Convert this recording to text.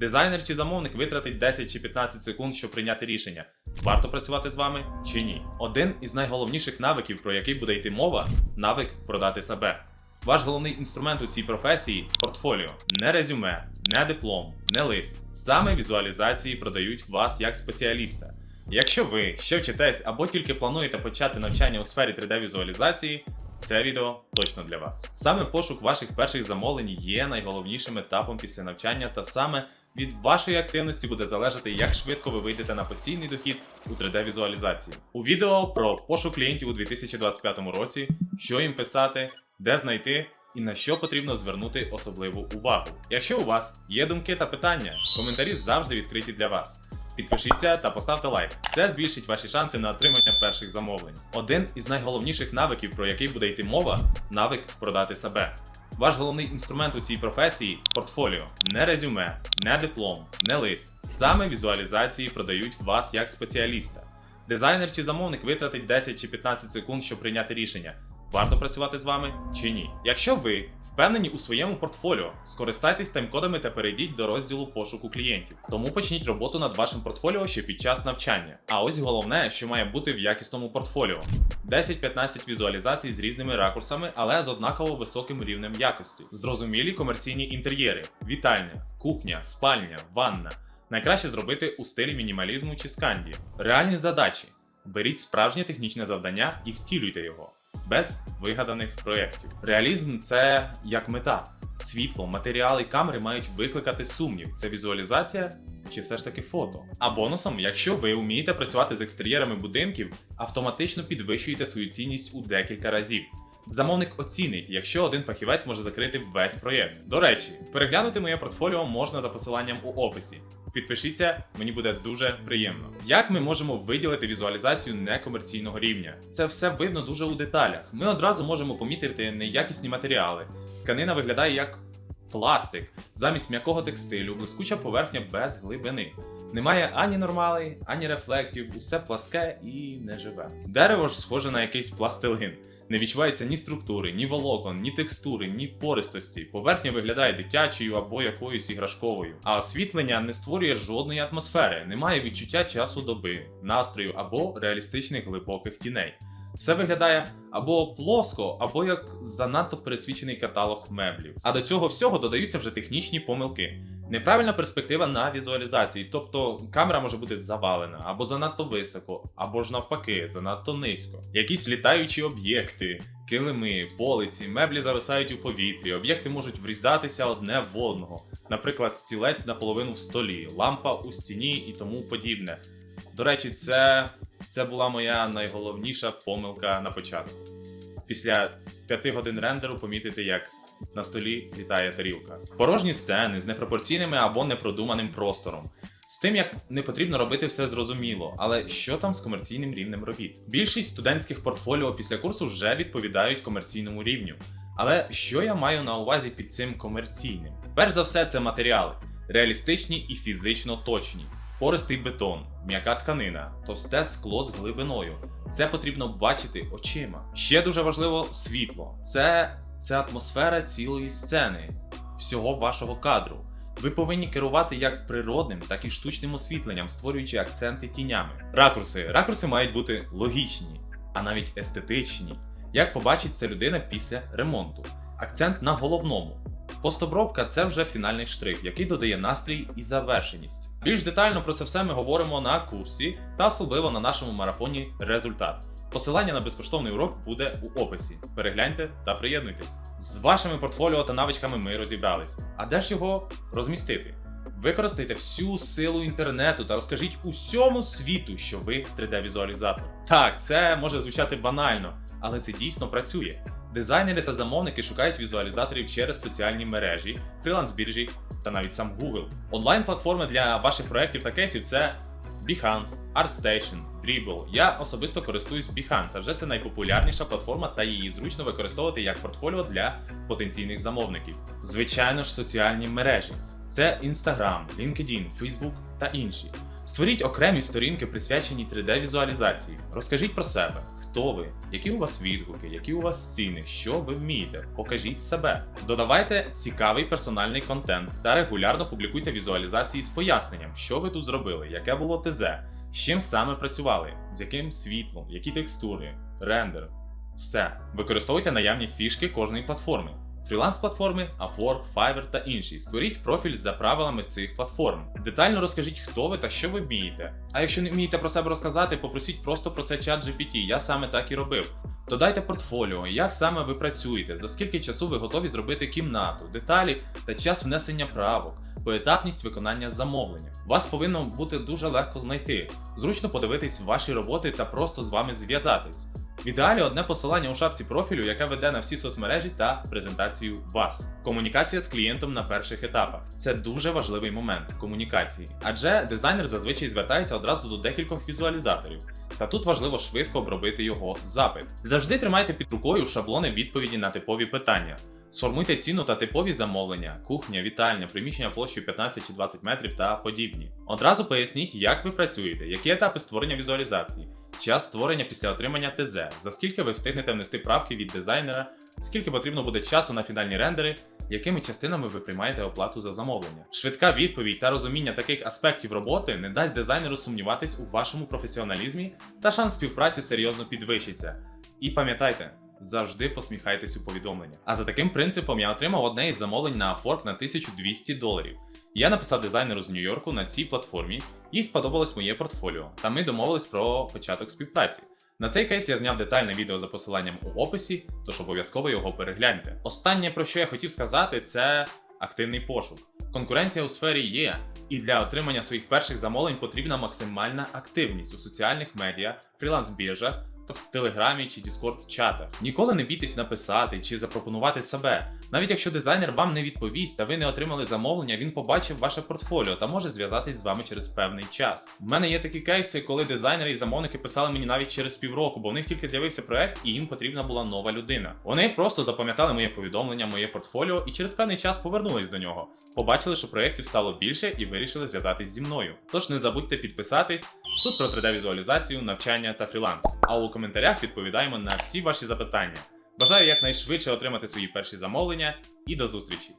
Дизайнер чи замовник витратить 10 чи 15 секунд, щоб прийняти рішення, варто працювати з вами чи ні. Один із найголовніших навиків, про який буде йти мова, навик продати себе. Ваш головний інструмент у цій професії портфоліо, не резюме, не диплом, не лист. Саме візуалізації продають вас як спеціаліста. Якщо ви ще вчитесь або тільки плануєте почати навчання у сфері 3D-візуалізації, це відео точно для вас. Саме пошук ваших перших замовлень є найголовнішим етапом після навчання, та саме від вашої активності буде залежати, як швидко ви вийдете на постійний дохід у 3D-візуалізації. У відео про пошук клієнтів у 2025 році, що їм писати, де знайти. І на що потрібно звернути особливу увагу. Якщо у вас є думки та питання, коментарі завжди відкриті для вас. Підпишіться та поставте лайк. Це збільшить ваші шанси на отримання перших замовлень. Один із найголовніших навиків, про який буде йти мова, навик продати себе. Ваш головний інструмент у цій професії портфоліо, не резюме, не диплом, не лист. Саме візуалізації продають вас як спеціаліста. Дизайнер чи замовник витратить 10 чи 15 секунд, щоб прийняти рішення. Варто працювати з вами чи ні? Якщо ви впевнені у своєму портфоліо, скористайтесь таймкодами та перейдіть до розділу пошуку клієнтів. Тому почніть роботу над вашим портфоліо ще під час навчання. А ось головне, що має бути в якісному портфоліо: 10-15 візуалізацій з різними ракурсами, але з однаково високим рівнем якості. Зрозумілі комерційні інтер'єри, вітальня, кухня, спальня, ванна. Найкраще зробити у стилі мінімалізму чи сканді. Реальні задачі. Беріть справжнє технічне завдання і втілюйте його без вигаданих проєктів. Реалізм це як мета. Світло, матеріали, камери мають викликати сумнів. Це візуалізація чи все ж таки фото. А бонусом, якщо ви вмієте працювати з екстер'єрами будинків, автоматично підвищуєте свою цінність у декілька разів. Замовник оцінить, якщо один фахівець може закрити весь проєкт. До речі, переглянути моє портфоліо можна за посиланням у описі. Підпишіться, мені буде дуже приємно. Як ми можемо виділити візуалізацію некомерційного рівня? Це все видно дуже у деталях. Ми одразу можемо помітити неякісні матеріали. Тканина виглядає як пластик, замість м'якого текстилю, блискуча поверхня без глибини. Немає ані нормалей, ані рефлектів, усе пласке і неживе. Дерево ж схоже на якийсь пластилин. Не відчувається ні структури, ні волокон, ні текстури, ні пористості. Поверхня виглядає дитячою або якоюсь іграшковою. А освітлення не створює жодної атмосфери, немає відчуття часу доби, настрою або реалістичних глибоких тіней. Все виглядає або плоско, або як занадто пересвічений каталог меблів. А до цього всього додаються вже технічні помилки. Неправильна перспектива на візуалізації, тобто камера може бути завалена, або занадто високо, або ж навпаки, занадто низько. Якісь літаючі об'єкти, килими, полиці, меблі зависають у повітрі, об'єкти можуть врізатися одне в одного. Наприклад, стілець наполовину в столі, лампа у стіні і тому подібне. До речі, це, це була моя найголовніша помилка на початку. Після 5 годин рендеру помітити, як на столі літає тарілка. Порожні сцени з непропорційними або непродуманим простором. З тим, як не потрібно робити все зрозуміло, але що там з комерційним рівнем робіт? Більшість студентських портфоліо після курсу вже відповідають комерційному рівню. Але що я маю на увазі під цим комерційним? Перш за все, це матеріали, реалістичні і фізично точні. Пористий бетон, м'яка тканина, товсте скло з глибиною. Це потрібно бачити очима. Ще дуже важливо світло. Це, це атмосфера цілої сцени, всього вашого кадру. Ви повинні керувати як природним, так і штучним освітленням, створюючи акценти тінями. Ракурси. Ракурси мають бути логічні, а навіть естетичні. Як побачить це людина після ремонту. Акцент на головному. Постобробка це вже фінальний штрих, який додає настрій і завершеність. Більш детально про це все ми говоримо на курсі та особливо на нашому марафоні Результат. Посилання на безкоштовний урок буде у описі. Перегляньте та приєднуйтесь. З вашими портфоліо та навичками ми розібрались. А де ж його розмістити? Використайте всю силу інтернету та розкажіть усьому світу, що ви 3D-візуалізатор. Так, це може звучати банально, але це дійсно працює. Дизайнери та замовники шукають візуалізаторів через соціальні мережі, фріланс-біржі та навіть сам Google. Онлайн-платформи для ваших проєктів та кейсів це Behance, ArtStation, Dribbble. Я особисто користуюсь Behance, адже це найпопулярніша платформа та її зручно використовувати як портфоліо для потенційних замовників. Звичайно ж, соціальні мережі це Instagram, LinkedIn, Facebook та інші. Створіть окремі сторінки, присвячені 3D-візуалізації. Розкажіть про себе, хто ви, які у вас відгуки, які у вас ціни, що ви вмієте. Покажіть себе. Додавайте цікавий персональний контент та регулярно публікуйте візуалізації з поясненням, що ви тут зробили, яке було ТЗ, з чим саме працювали, з яким світлом, які текстури, рендер. Все. Використовуйте наявні фішки кожної платформи. Фріланс-платформи, Upwork, Fiverr та інші. Створіть профіль за правилами цих платформ. Детально розкажіть, хто ви та що ви вмієте. А якщо не вмієте про себе розказати, попросіть просто про це чат GPT. Я саме так і робив. Додайте портфоліо, як саме ви працюєте, за скільки часу ви готові зробити кімнату, деталі та час внесення правок, поетапність виконання замовлення. Вас повинно бути дуже легко знайти, зручно подивитись ваші роботи та просто з вами зв'язатись. В ідеалі одне посилання у шапці профілю, яке веде на всі соцмережі та презентацію вас. Комунікація з клієнтом на перших етапах це дуже важливий момент комунікації, адже дизайнер зазвичай звертається одразу до декількох візуалізаторів. Та тут важливо швидко обробити його запит. Завжди тримайте під рукою шаблони відповіді на типові питання. Сформуйте ціну та типові замовлення, кухня, вітальня, приміщення площею 15 чи 20 метрів та подібні. Одразу поясніть, як ви працюєте, які етапи створення візуалізації, час створення після отримання ТЗ, за скільки ви встигнете внести правки від дизайнера, скільки потрібно буде часу на фінальні рендери, якими частинами ви приймаєте оплату за замовлення. Швидка відповідь та розуміння таких аспектів роботи не дасть дизайнеру сумніватись у вашому професіоналізмі та шанс співпраці серйозно підвищиться. І пам'ятайте. Завжди посміхайтесь у повідомлення. А за таким принципом я отримав одне із замовлень на Upwork на 1200 доларів. Я написав дизайнеру з Нью-Йорку на цій платформі, їй сподобалось моє портфоліо, та ми домовились про початок співпраці. На цей кейс я зняв детальне відео за посиланням у описі, тож обов'язково його перегляньте. Останнє, про що я хотів сказати, це активний пошук. Конкуренція у сфері є, і для отримання своїх перших замовлень потрібна максимальна активність у соціальних медіа, фріланс-біржах в Телеграмі чи Discord чатах. Ніколи не бійтесь написати чи запропонувати себе. Навіть якщо дизайнер вам не відповість та ви не отримали замовлення, він побачив ваше портфоліо та може зв'язатись з вами через певний час. У мене є такі кейси, коли дизайнери і замовники писали мені навіть через півроку, бо в них тільки з'явився проект і їм потрібна була нова людина. Вони просто запам'ятали моє повідомлення, моє портфоліо і через певний час повернулись до нього. Побачили, що проєктів стало більше і вирішили зв'язатись зі мною. Тож не забудьте підписатись. Тут про 3D-візуалізацію, навчання та фріланс. А у коментарях відповідаємо на всі ваші запитання. Бажаю якнайшвидше отримати свої перші замовлення і до зустрічі!